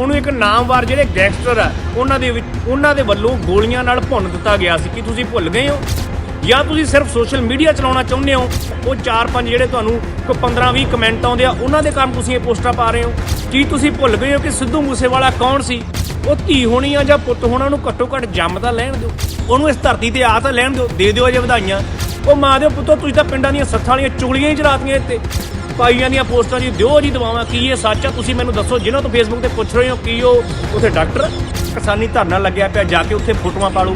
ਉਹਨੂੰ ਇੱਕ ਨਾਮਵਾਰ ਜਿਹੜੇ ਗੈਂਗਸਟਰ ਆ, ਉਹਨਾਂ ਦੇ ਵਿੱਚ ਉਹਨਾਂ ਦੇ ਵੱਲੋਂ ਗੋਲੀਆਂ ਨਾਲ ਭੁੰਨ ਦਿੱਤਾ ਗਿਆ ਸੀ। ਕੀ ਤੁਸੀਂ ਭੁੱਲ ਗਏ ਹੋ? ਜਾਂ ਤੁਸੀਂ ਸਿਰਫ ਸੋਸ਼ਲ ਮੀਡੀਆ ਚਲਾਉਣਾ ਚਾਹੁੰਦੇ ਹੋ? ਉਹ 4-5 ਜਿਹੜੇ ਤੁਹਾਨੂੰ ਕੋਈ 15-20 ਕਮੈਂਟ ਆਉਂਦੇ ਆ, ਉਹਨਾਂ ਦੇ ਕਾਰਨ ਤੁਸੀਂ ਇਹ ਪੋਸਟਾਂ ਪਾ ਰਹੇ ਹੋ। ਕੀ ਤੁਸੀਂ ਭੁੱਲ ਗਏ ਹੋ ਕਿ ਸਿੱਧੂ ਮੂਸੇਵਾਲਾ ਕੌਣ ਸੀ? ਉਹ ਧੀ ਹੋਣੀ ਆ ਜਾਂ ਪੁੱਤ ਹੋਣਾ, ਉਹਨੂੰ ਘੱਟੋ ਘੱਟ ਜੰਮ ਤਾਂ ਲੈਣ ਦਿਓ। ਉਹਨੂੰ ਇਸ ਧਰਤੀ ਤੇ ਆ ਤਾਂ ਲੈਣ ਦਿਓ, ਦੇ ਦਿਓ ਅਜੇ ਵਧਾਈਆਂ। ਉਹ ਮਾਂ ਦੇ ਪੁੱਤੋ, ਤੁਸੀਂ ਤਾਂ ਪਿੰਡਾਂ ਦੀਆਂ ਸੱਥਾਂ ਵਾਲੀਆਂ ਚੁਗਲੀਆਂ ਹੀ ਚਲਾਤੀਆਂ ਇੱਥੇ। ਪਾਈਆਂ ਦੀਆਂ ਪੋਸਟਾਂ ਜੀ, ਦਿਓ ਜੀ ਦਵਾਵਾਂ, ਕੀ ਇਹ ਸੱਚ ਆ? ਤੁਸੀਂ ਮੈਨੂੰ ਦੱਸੋ, ਜਿਨ੍ਹਾਂ ਤੋਂ ਫੇਸਬੁੱਕ ਤੇ ਪੁੱਛ ਰਹੇ ਹੋ, ਕੀ ਉਹ ਉੱਥੇ ਡਾਕਟਰ ਕਿਸਾਨੀ ਧਰਨਾ ਲੱਗਿਆ ਪਿਆ, ਜਾ ਕੇ ਉੱਥੇ ਫੋਟੋਆਂ ਪਾ ਲਓ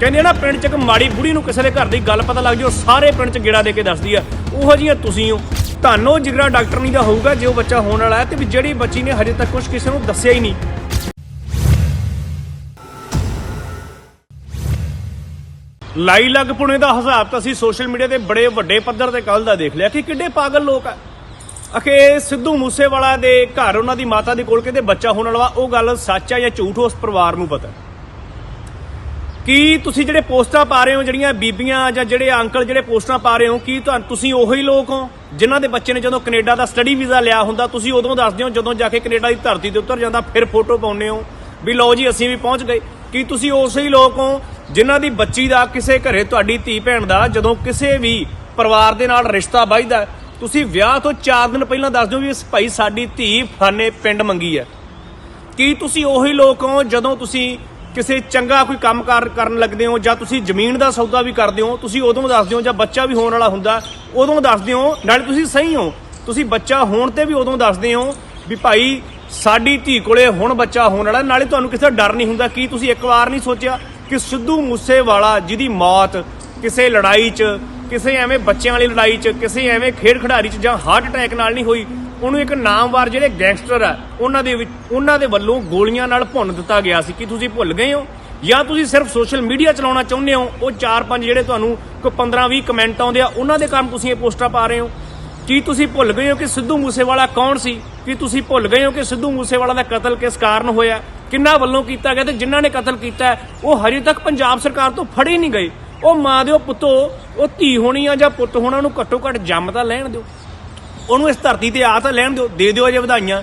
ਕਹਿੰਦੇ ਨਾ, ਪਿੰਡ 'ਚ ਇੱਕ ਮਾੜੀ ਬੁੜੀ ਨੂੰ ਕਿਸੇ ਦੇ ਘਰ ਦੀ ਗੱਲ ਪਤਾ ਲੱਗ ਜਾਓ, ਸਾਰੇ ਪਿੰਡ 'ਚ ਗੇੜਾ ਦੇ ਕੇ ਦੱਸਦੀ ਆ। ਉਹੋ ਜਿਹੀਆਂ ਤੁਸੀਂ ਹੋ। ਤੁਹਾਨੂੰ ਜਿਗਰਾ ਡਾਕਟਰ ਨਹੀਂ ਦਾ ਹੋਊਗਾ, ਜੇ ਉਹ ਬੱਚਾ ਹੋਣ ਵਾਲਾ ਹੈ, ਤੇ ਵੀ ਜਿਹੜੀ ਬੱਚੀ ਨੇ ਹਜੇ ਤੱਕ ਕੁਝ ਕਿਸੇ ਨੂੰ ਦੱਸਿਆ ਹੀ ਨਹੀਂ। ਲਾਈ ਲੱਗ ਪੁਣੇ ਦਾ ਹਿਸਾਬ ਤਾਂ ਅਸੀਂ ਸੋਸ਼ਲ ਮੀਡੀਆ ਤੇ ਬੜੇ ਵੱਡੇ ਪੱਧਰ ਤੇ ਕੱਲ ਦਾ ਦੇਖ ਲਿਆ ਕਿ ਕਿੱਡੇ ਪਾਗਲ ਲੋਕ ਆ। ਅਖੇ ਸਿੱਧੂ ਮੂਸੇਵਾਲਾ ਦੇ ਘਰ, ਉਹਨਾਂ ਦੀ ਮਾਤਾ ਦੇ ਕੋਲ ਕਹਿੰਦੇ ਬੱਚਾ ਹੋਣ ਵਾਲਾ ਉਹ ਗੱਲ ਸੱਚ ਆ ਜਾਂ ਝੂਠ ਉਸ ਪਰਿਵਾਰ ਨੂੰ ਪਤਾ? ਕੀ ਤੁਸੀਂ ਜਿਹੜੇ ਪੋਸਟਾਂ ਪਾ ਰਹੇ ਹੋ, ਜਿਹੜੀਆਂ ਬੀਬੀਆਂ ਜਾਂ ਜਿਹੜੇ ਅੰਕਲ ਜਿਹੜੇ ਪੋਸਟਾਂ ਪਾ ਰਹੇ ਹੋ, ਕੀ ਤੁਹਾਨੂੰ ਤੁਸੀਂ ਉਹੀ ਲੋਕ ਹੋ ਜਿਨ੍ਹਾਂ ਦੇ ਬੱਚੇ ਨੇ ਜਦੋਂ ਕੈਨੇਡਾ ਦਾ ਸਟੱਡੀ ਵੀਜ਼ਾ ਲਿਆ ਹੁੰਦਾ, ਤੁਸੀਂ ਉਦੋਂ ਦੱਸਦੇ ਹੋ ਜਦੋਂ ਜਾ ਕੇ ਕੈਨੇਡਾ ਦੀ ਧਰਤੀ ਤੇ ਉਤਰ ਜਾਂਦਾ, ਫਿਰ ਫੋਟੋ ਪਾਉਂਦੇ ਹੋ ਵੀ ਲਓ ਜੀ, ਅਸੀਂ ਵੀ ਪਹੁੰਚ ਗਏ। ਕੀ ਤੁਸੀਂ ਉਸੇ ਹੀ ਲੋਕ ਹੋ ਜਿਨ੍ਹਾਂ ਦੀ ਬੱਚੀ ਦਾ ਕਿਸੇ ਘਰੇ ਤੁਹਾਡੀ ਧੀ ਭੈਣ ਦਾ, ਜਦੋਂ ਕਿਸੇ ਵੀ ਪਰਿਵਾਰ ਦੇ ਨਾਲ ਰਿਸ਼ਤਾ ਵੱਜਦਾ ਤੁਸੀਂ ਵਿਆਹ ਤੋਂ 4 ਦਿਨ ਪਹਿਲਾਂ ਦੱਸ ਦਿਓ ਵੀ ਇਸ ਭਾਈ ਸਾਡੀ ਧੀ ਫਾਨੇ ਪਿੰਡ ਮੰਗੀ ਹੈ। ਕੀ ਤੁਸੀਂ ਉਹੀ ਲੋਕ ਹੋ ਜਦੋਂ ਤੁਸੀਂ ਕਿਸੇ ਚੰਗਾ ਕੋਈ ਕੰਮਕਾਰ ਕਰਨ ਲੱਗਦੇ ਹੋ ਜਾਂ ਤੁਸੀਂ ਜ਼ਮੀਨ ਦਾ ਸੌਦਾ ਵੀ ਕਰਦੇ ਹੋ, ਤੁਸੀਂ ਉਦੋਂ ਦੱਸਦੇ ਹੋ ਜਾਂ ਬੱਚਾ ਵੀ ਹੋਣ ਵਾਲਾ ਹੁੰਦਾ, ਉਦੋਂ ਦੱਸਦੇ ਹੋ ਨਾਲੇ ਤੁਸੀਂ ਸਹੀ ਹੋ। ਤੁਸੀਂ ਬੱਚਾ ਹੋਣ ਤੇ ਵੀ ਉਦੋਂ ਦੱਸਦੇ ਹੋ ਵੀ ਭਾਈ ਸਾਡੀ ਧੀ ਕੋਲੇ ਹੁਣ ਬੱਚਾ ਹੋਣ ਵਾਲਾ, ਨਾਲੇ ਤੁਹਾਨੂੰ ਕਿਸੇ ਦਾ ਡਰ ਨਹੀਂ ਹੁੰਦਾ। ਕੀ ਤੁਸੀਂ ਇੱਕ ਵਾਰ ਨਹੀਂ ਸੋਚਿਆ ਕਿ ਸਿੱਧੂ ਮੂਸੇਵਾਲਾ ਜਿਹਦੀ ਮੌਤ, ਕਿਸੇ ਲੜਾਈ 'ਚ ਕਿਸੇ ਐਵੇਂ ਬੱਚਿਆਂ ਵਾਲੀ ਲੜਾਈ 'ਚ, ਕਿਸੇ ਐਵੇਂ ਖੇਡ ਖਿਡਾਰੀ 'ਚ ਜਾਂ ਹਾਰਟ ਅਟੈਕ ਨਾਲ ਨਹੀਂ ਹੋਈ, ਉਹਨੂੰ ਇੱਕ ਨਾਮਵਾਰ ਜਿਹੜੇ ਗੈਂਗਸਟਰ ਆ, ਉਹਨਾਂ ਦੇ ਵਿੱਚ ਉਹਨਾਂ ਦੇ ਵੱਲੋਂ ਗੋਲੀਆਂ ਨਾਲ ਭੁੰਨ ਦਿੱਤਾ ਗਿਆ ਸੀ। ਕੀ ਤੁਸੀਂ ਭੁੱਲ ਗਏ ਹੋ? ਜਾਂ ਤੁਸੀਂ ਸਿਰਫ ਸੋਸ਼ਲ ਮੀਡੀਆ ਚਲਾਉਣਾ ਚਾਹੁੰਦੇ ਹੋ? ਉਹ 4-5 ਜਿਹੜੇ ਤੁਹਾਨੂੰ ਕੋਈ 15-20 ਕਮੈਂਟ ਆਉਂਦੇ ਆ, ਉਹਨਾਂ ਦੇ ਕਾਰਨ ਤੁਸੀਂ ਇਹ ਪੋਸਟਾਂ ਪਾ ਰਹੇ ਹੋ। ਕੀ ਤੁਸੀਂ ਭੁੱਲ ਗਏ ਹੋ ਕਿ ਸਿੱਧੂ ਮੂਸੇਵਾਲਾ ਕੌਣ ਸੀ? ਕੀ ਤੁਸੀਂ ਭੁੱਲ ਗਏ ਹੋ ਕਿ ਸਿੱਧੂ ਮੂਸੇਵਾਲਾ ਦਾ ਕਤਲ ਕਿਸ ਕਾਰਨ ਹੋਇਆ? ਕਿੰਨਾ ਵੱਲੋਂ ਕੀਤਾ ਗਿਆ ਤੇ ਜਿਨ੍ਹਾਂ ਨੇ ਕਤਲ ਕੀਤਾ, ਉਹ ਹਜੇ ਤੱਕ ਪੰਜਾਬ ਸਰਕਾਰ ਤੋਂ ਫੜੇ ਨਹੀਂ ਗਏ। ਉਹ ਮਾਂ ਦਿਓ ਪੁੱਤੋ, ਉਹ ਧੀ ਹੋਣੀ ਆ ਜਾਂ ਪੁੱਤ ਹੋਣਾ ਉਹਨੂੰ ਘੱਟੋ ਘੱਟ ਜੰਮ ਤਾਂ ਲੈਣ ਦਿਓ। ਉਹਨੂੰ ਇਸ ਧਰਤੀ ਤੇ ਆ ਤਾਂ ਲੈਣ ਦਿਓ, ਦੇ ਦਿਓ ਅਜੇ ਵਧਾਈਆਂ।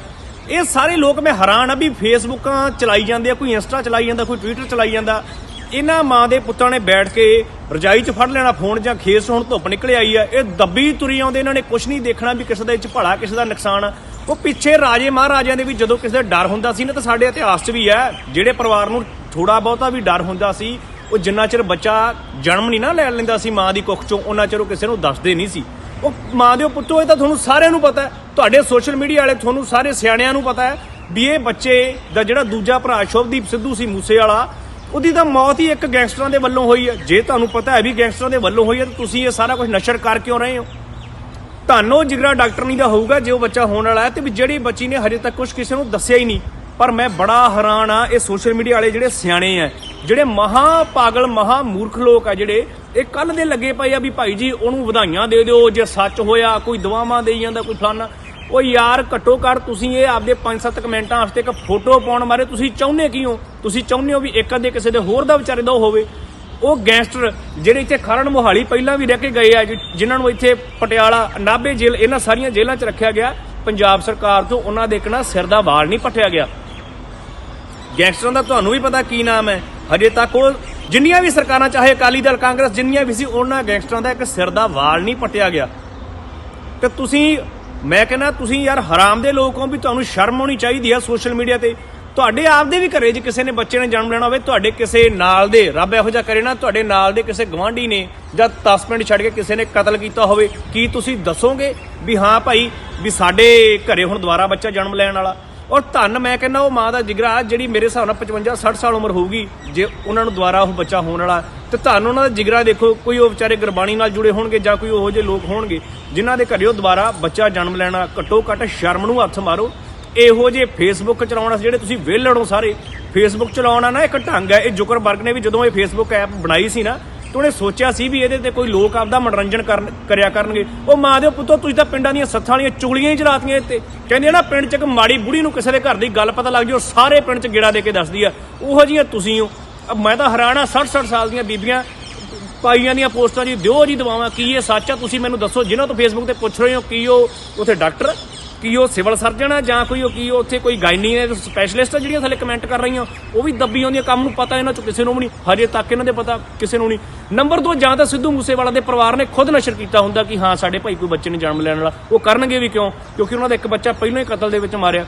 ਇਹ ਸਾਰੇ ਲੋਕ ਮੈਂ ਹੈਰਾਨ ਆ ਵੀ ਫੇਸਬੁੱਕਾਂ ਚਲਾਈ ਜਾਂਦੇ ਆ, ਕੋਈ ਇੰਸਟਾ ਚਲਾਈ ਜਾਂਦਾ, ਕੋਈ ਟਵਿੱਟਰ ਚਲਾਈ ਜਾਂਦਾ। ਇਹਨਾਂ ਮਾਂ ਦੇ ਪੁੱਤਾਂ ਨੇ ਬੈਠ ਕੇ ਰਜਾਈ 'ਚ ਫੜ ਲੈਣਾ ਫੋਨ ਜਾਂ ਖੇਸ ਹੁਣ ਧੁੱਪ ਨਿਕਲ ਆਈ ਆ। ਇਹ ਦੱਬੀ ਤੁਰੀ ਆਉਂਦੇ, ਇਹਨਾਂ ਨੇ ਕੁਝ ਨਹੀਂ ਦੇਖਣਾ ਵੀ ਕਿਸੇ ਦਾ ਇਹ ਭਲਾ, ਕਿਸੇ ਦਾ ਨੁਕਸਾਨ ਆ। ਉਹ ਪਿੱਛੇ ਰਾਜੇ ਮਹਾਰਾਜਿਆਂ ਦੇ ਵੀ ਜਦੋਂ ਕਿਸੇ ਦਾ ਡਰ ਹੁੰਦਾ ਸੀ ਨਾ, ਤਾਂ ਸਾਡੇ ਇਤਿਹਾਸ 'ਚ ਵੀ ਹੈ। ਜਿਹੜੇ ਪਰਿਵਾਰ ਨੂੰ ਥੋੜਾ ਬਹੁਤਾ ਵੀ ਡਰ ਹੁੰਦਾ ਸੀ ਉਹ ਜਿੰਨਾ ਚਿਰ ਬੱਚਾ ਜਨਮ ਨਹੀਂ ਨਾ ਲੈ ਲੈਂਦਾ ਸੀ ਮਾਂ ਦੀ ਕੁੱਖ 'ਚੋਂ, ਉਹਨਾਂ ਚਿਰ ਉਹ ਕਿਸੇ ਨੂੰ ਦੱਸਦੇ ਨਹੀਂ ਸੀ। ਉਹ ਮਾਂ ਦੇ ਪੁੱਤੋ ਇਹ ਤਾਂ ਤੁਹਾਨੂੰ ਸਾਰਿਆਂ ਨੂੰ ਪਤਾ ਹੈ। ਤੁਹਾਡੇ ਸੋਸ਼ਲ ਮੀਡੀਆ ਵਾਲੇ, ਤੁਹਾਨੂੰ ਸਾਰੇ ਸਿਆਣਿਆਂ ਨੂੰ ਪਤਾ ਹੈ ਵੀ ਇਹ ਬੱਚੇ ਦਾ ਜਿਹੜਾ ਦੂਜਾ ਭਰਾ ਸ਼ੁਭਦੀਪ ਸਿੱਧੂ ਸੀ ਮੂਸੇ ਵਾਲਾ, ਉਹਦੀ ਤਾਂ ਮੌਤ ਹੀ ਇੱਕ ਗੈਂਗਸਟਰਾਂ ਦੇ ਵੱਲੋਂ ਹੋਈ ਹੈ। ਜੇ ਤੁਹਾਨੂੰ ਪਤਾ ਹੈ ਵੀ ਗੈਂਗਸਟਰਾਂ ਦੇ ਵੱਲੋਂ ਹੋਈ ਹੈ, ਤਾਂ ਤੁਸੀਂ ਇਹ ਸਾਰਾ ਕੁਝ ਨਸ਼ਰ ਕਰ ਕਿਉਂ ਰਹੇ ਹੋ? ਤੁਹਾਨੂੰ ਜਿਗਰਾ ਡਾਕਟਰ ਨਹੀਂ ਦਾ ਹੋਊਗਾ ਜੇ ਉਹ ਬੱਚਾ ਹੋਣ ਵਾਲਾ ਹੈ ਤੇ ਵੀ ਜਿਹੜੀ ਬੱਚੀ ਨੇ ਹਜੇ ਤੱਕ ਕੁਝ ਕਿਸੇ ਨੂੰ ਦੱਸਿਆ ਹੀ ਨਹੀਂ। ਪਰ ਮੈਂ ਬੜਾ ਹੈਰਾਨ ਆ ਇਹ ਸੋਸ਼ਲ ਮੀਡੀਆ ਵਾਲੇ ਜਿਹੜੇ ਸਿਆਣੇ ਆ ਜਿਹੜੇ ਮਹਾ ਪਾਗਲ, ਮਹਾ ਮੂਰਖ ਲੋਕ ਆ ਜਿਹੜੇ, ਇਹ ਕੱਲ ਦੇ ਲੱਗੇ ਪਏ ਆ ਵੀ ਭਾਈ ਜੀ ਉਹਨੂੰ ਵਧਾਈਆਂ ਦੇ ਦਿਓ, ਜੇ ਸੱਚ ਹੋਇਆ, ਕੋਈ ਦੁਆਵਾਂ ਦੇਈ ਜਾਂਦਾ, ਕੋਈ ਫਲਾਨਾ। ਉਹ ਯਾਰ, ਘੱਟੋ ਘੱਟ ਤੁਸੀਂ ਇਹ ਆਪਦੇ 5-7 ਕਮੈਂਟਾਂ ਵਾਸਤੇ ਇੱਕ ਫੋਟੋ ਪਾਉਣ ਬਾਰੇ ਤੁਸੀਂ ਚਾਹੁੰਦੇ ਕੀ ਹੋ ਤੁਸੀਂ ਚਾਹੁੰਦੇ ਹੋ ਵੀ ਇੱਕ ਅੱਧੇ ਕਿਸੇ ਦੇ ਹੋਰ ਦਾ ਵਿਚਾਰੇ ਦਾ ਹੋਵੇ? ਉਹ ਗੈਂਗਸਟਰ ਜਿਹੜੇ ਇੱਥੇ ਖਰੜ ਮੋਹਾਲੀ ਪਹਿਲਾਂ ਵੀ ਰਹਿ ਕੇ ਗਏ ਆ, ਜਿ- ਜਿਨ੍ਹਾਂ ਨੂੰ ਇੱਥੇ ਪਟਿਆਲਾ, ਨਾਭੇ ਜੇਲ੍ਹ, ਇਹਨਾਂ ਸਾਰੀਆਂ ਜੇਲ੍ਹਾਂ 'ਚ ਰੱਖਿਆ ਗਿਆ। ਪੰਜਾਬ ਸਰਕਾਰ ਤੋਂ ਉਹਨਾਂ ਦੇ ਇੱਕ ਨਾ ਸਿਰ ਦਾ ਵਾਲ ਨਹੀਂ ਪੱਟਿਆ ਗਿਆ। ਗੈਂਗਸਟਰਾਂ ਦਾ ਤੁਹਾਨੂੰ ਵੀ ਪਤਾ ਕੀ ਨਾਮ ਹੈ। ਹਜੇ ਤੱਕ ਉਹ ਜਿੰਨੀਆਂ ਵੀ ਸਰਕਾਰਾਂ, ਚਾਹੇ ਅਕਾਲੀ ਦਲ, ਕਾਂਗਰਸ, ਜਿੰਨੀਆਂ ਵੀ ਸੀ, ਉਹਨਾਂ ਗੈਂਗਸਟਰਾਂ ਦਾ ਇੱਕ ਸਿਰ ਦਾ ਵਾਲ ਨਹੀਂ ਪੱਟਿਆ ਗਿਆ। ਤੇ ਤੁਸੀਂ, ਮੈਂ ਕਹਿੰਦਾ, ਤੁਸੀਂ ਯਾਰ ਹਰਾਮ ਦੇ ਲੋਕ ਹੋ ਵੀ ਤੁਹਾਨੂੰ ਸ਼ਰਮ ਹੋਣੀ ਚਾਹੀਦੀ ਆ ਸੋਸ਼ਲ ਮੀਡੀਆ ਤੇ। ਤੁਹਾਡੇ ਆਪਦੇ ਵੀ ਘਰੇ ਜੇ ਕਿਸੇ ਨੇ ਬੱਚੇ ਨੇ ਜਨਮ ਲੈਣਾ ਹੋਵੇ, ਤੁਹਾਡੇ ਕਿਸੇ ਨਾਲ ਦੇ, ਰੱਬ ਇਹੋ ਜਿਹਾ ਕਰੇ ਨਾ, ਤੁਹਾਡੇ ਨਾਲ ਦੇ ਕਿਸੇ ਗਵਾਂਢੀ ਨੇ ਜਾਂ 10 ਪਿੰਡ ਛੱਡ ਕੇ ਕਿਸੇ ਨੇ ਕਤਲ ਕੀਤਾ ਹੋਵੇ, ਕੀ ਤੁਸੀਂ ਦੱਸੋਗੇ ਵੀ ਹਾਂ ਭਾਈ, ਵੀ ਸਾਡੇ ਘਰੇ ਹੁਣ ਦੁਬਾਰਾ ਬੱਚਾ ਜਨਮ ਲੈਣ ਵਾਲਾ? ਔਰ ਧੰਨ ਮੈਂ ਕਹਿੰਦਾ ਉਹ ਮਾਂ ਦਾ ਜਿਗਰਾ ਜਿਹੜੀ ਮੇਰੇ ਹਿਸਾਬ ਨਾਲ 55 60 ਸਾਲ ਉਮਰ ਹੋਊਗੀ, ਜੇ ਉਹਨਾਂ ਨੂੰ ਦੁਬਾਰਾ ਉਹ ਬੱਚਾ ਹੋਣ ਵਾਲਾ। ਤੇ ਧੰਨ ਉਹਨਾਂ ਦਾ ਜਿਗਰਾ ਦੇਖੋ, ਕੋਈ ਉਹ ਵਿਚਾਰੇ ਗੁਰਬਾਣੀ ਨਾਲ ਜੁੜੇ ਹੋਣਗੇ ਜਾਂ ਕੋਈ ਉਹੋ ਜਿਹੇ ਲੋਕ ਹੋਣਗੇ, ਜਿਨ੍ਹਾਂ ਦੇ ਘਰੇ ਉਹ ਦੁਬਾਰਾ ਬੱਚਾ ਜਨਮ ਲੈਣਾ ਘੱਟੋ ਘੱਟ ਸ਼ਰਮ ਨੂੰ ਹੱਥ ਮਾਰੋ। ਇਹੋ ਜਿਹੇ ਫੇਸਬੁੱਕ ਚਲਾਉਣਾ ਵਾਸਤੇ ਜਿਹੜੇ ਤੁਸੀਂ ਵਿਹਲੜੋ ਸਾਰੇ ਫੇਸਬੁੱਕ ਚਲਾਉਣਾ ਨਾ ਇੱਕ ਢੰਗ ਹੈ, ਇਹ ਜੁਕਰਬਰਗ ਨੇ ਵੀ ਜਦੋਂ ਇਹ ਫੇਸਬੁੱਕ ਐਪ ਬਣਾਈ ਸੀ ਨਾ ਤੇ ਉਹਨੇ ਸੋਚਿਆ ਸੀ ਵੀ ਇਹਦੇ ਤੇ ਕੋਈ ਲੋਕ ਆਪਦਾ ਮਨੋਰੰਜਨ ਕਰਨ, ਕਰਿਆ ਕਰਨਗੇ। ਉਹ ਮਾਂ ਦੇ ਪੁੱਤੋ ਤੁਸੀਂ ਤਾਂ ਪਿੰਡਾਂ ਦੀਆਂ ਸੱਥਾਂ ਵਾਲੀਆਂ ਚੁਗਲੀਆਂ ਹੀ ਚਲਾਤੀਆਂ ਇੱਥੇ। ਕਹਿੰਦੇ ਨਾ, ਪਿੰਡ 'ਚ ਇੱਕ ਮਾੜੀ ਬੁੜੀ ਨੂੰ ਕਿਸੇ ਦੇ ਘਰ ਦੀ ਗੱਲ ਪਤਾ ਲੱਗ ਜਾਓ ਸਾਰੇ ਪਿੰਡ 'ਚ ਗੇੜਾ ਦੇ ਕੇ ਦੱਸਦੀ ਆ, ਉਹੋ ਜਿਹੀਆਂ ਤੁਸੀਂ ਹੋ। ਮੈਂ ਤਾਂ ਹੈਰਾਨ ਆ 60 60 ਸਾਲ ਦੀਆਂ ਬੀਬੀਆਂ, ਪਾਈਆਂ ਦੀਆਂ ਪੋਸਟਾਂ ਜੀ, ਦਿਓ ਜੀ ਦਵਾਵਾਂ, ਕੀ ਇਹ ਸੱਚ ਆ? ਤੁਸੀਂ ਮੈਨੂੰ ਦੱਸੋ, ਜਿਨ੍ਹਾਂ ਤੋਂ ਫੇਸਬੁੱਕ ਤੇ ਪੁੱਛ ਰਹੇ ਹੋ, ਕੀ ਉਹ ਉੱਥੇ ਡਾਕਟਰ ਕੀ ਉਹ ਸਿਵਲ ਸਰਜਨ ਆ ਜਾਂ ਕੋਈ ਉਹ ਕੀ ਉੱਥੇ ਕੋਈ ਗਾਇਨੀ ਹੈ ਸਪੈਸ਼ਲਿਸਟ ਆ ਜਿਹੜੀਆਂ ਥੱਲੇ ਕਮੈਂਟ ਕਰ ਰਹੀਆਂ। ਉਹ ਵੀ ਦੱਬੀ ਆਉਂਦੀਆਂ ਕੰਮ ਨੂੰ ਪਤਾ ਇਹਨਾਂ ਚੋਂ ਕਿਸੇ ਨੂੰ ਵੀ ਨਹੀਂ। ਹਜੇ ਤੱਕ ਇਹਨਾਂ ਦੇ ਪਤਾ ਕਿਸੇ ਨੂੰ ਨਹੀਂ। ਨੰਬਰ 2 ਜਾਂ ਤਾਂ ਸਿੱਧੂ ਮੂਸੇਵਾਲਾ ਦੇ ਪਰਿਵਾਰ ਨੇ ਖੁਦ ਨਸ਼ਰ ਕੀਤਾ ਹੁੰਦਾ ਕਿ ਹਾਂ, ਸਾਡੇ ਭਾਈ ਕੋਈ ਬੱਚੇ ਨੇ ਜਨਮ ਲੈਣ ਵਾਲਾ। ਉਹ ਕਰਨਗੇ ਵੀ ਕਿਉਂ? ਕਿਉਂਕਿ ਉਹਨਾਂ ਦਾ ਇੱਕ ਬੱਚਾ ਪਹਿਲਾਂ ਹੀ ਕਤਲ ਦੇ ਵਿੱਚ ਮਾਰਿਆ।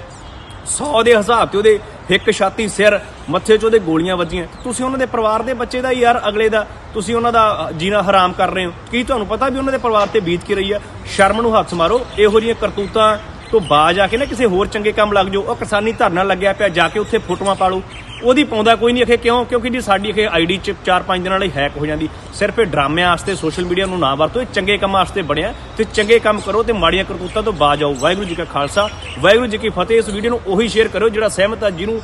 100 ਦੇ ਹਿਸਾਬ ਤੇ ਉਹਦੇ ਹਿੱਕ ਛਾਤੀ ਸਿਰ ਮੱਥੇ 'ਚ ਉਹਦੇ ਗੋਲੀਆਂ ਵੱਜੀਆਂ। ਤੁਸੀਂ ਉਹਨਾਂ ਦੇ ਪਰਿਵਾਰ ਦੇ ਬੱਚੇ ਦਾ ਹੀ ਯਾਰ, ਅਗਲੇ ਦਾ। ਤੁਸੀਂ ਉਹਨਾਂ ਦਾ ਜੀਣਾ ਹਰਾਮ ਕਰ ਰਹੇ ਹੋ। ਕੀ ਤੁਹਾਨੂੰ ਪਤਾ ਵੀ ਉਹਨਾਂ ਦੇ ਪਰਿਵਾਰ ਤੇ ਬੀਤ ਕੀ ਰਹੀ ਹੈ? ਸ਼ਰਮ ਨੂੰ ਹੱਥ ਮਾਰੋ। ਇਹੋ ਜਿਹੀਆਂ ਕਰਤੂਤਾਂ ਤੋਂ ਬਾਜ ਆ ਕੇ ਨਾ ਕਿਸੇ ਹੋਰ ਚੰਗੇ ਕੰਮ ਲੱਗ ਜਾਓ। ਉਹ ਕਿਸਾਨੀ ਧਰਨਾ ਲੱਗਿਆ ਪਿਆ, ਜਾ ਕੇ ਉੱਥੇ ਫੋਟੋਆਂ ਪਾ ਲਓ ਉਹਦੀ ਪਾਉਂਦਾ ਕੋਈ ਨਹੀਂ ਅਖੇ ਕਿਉਂ? ਕਿਉਂਕਿ ਜੀ ਸਾਡੀ ਅਖੇ ਆਈਡੀ ਚ 4-5 ਦਿਨਾਂ ਲਈ ਹੈਕ ਹੋ ਜਾਂਦੀ। ਸਿਰਫ ਇਹ ਡਰਾਮਿਆਂ ਵਾਸਤੇ ਸੋਸ਼ਲ ਮੀਡੀਆ ਨੂੰ ਨਾ ਵਰਤੋ। ਇਹ ਚੰਗੇ ਕੰਮਾਂ ਵਾਸਤੇ ਬਣਿਆ। ਤੇ ਚੰਗੇ ਕੰਮ ਕਰੋ ਤੇ ਮਾੜੀਆਂ ਕਰਤੂਤਾਂ ਤੋਂ ਬਾਜ ਆਓ। ਵਾਹਿਗੁਰੂ ਜੀ ਕਾ ਖਾਲਸਾ। ਵਾਹਿਗੁਰੂ ਜੀ ਕੀ ਫਤਿਹ। ਇਸ ਵੀਡੀਓ ਨੂੰ ਉਹੀ ਸ਼ੇਅਰ ਕਰੋ ਜਿਹੜਾ ਸਹਿਮਤ ਆ ਜਿਹਨੂੰ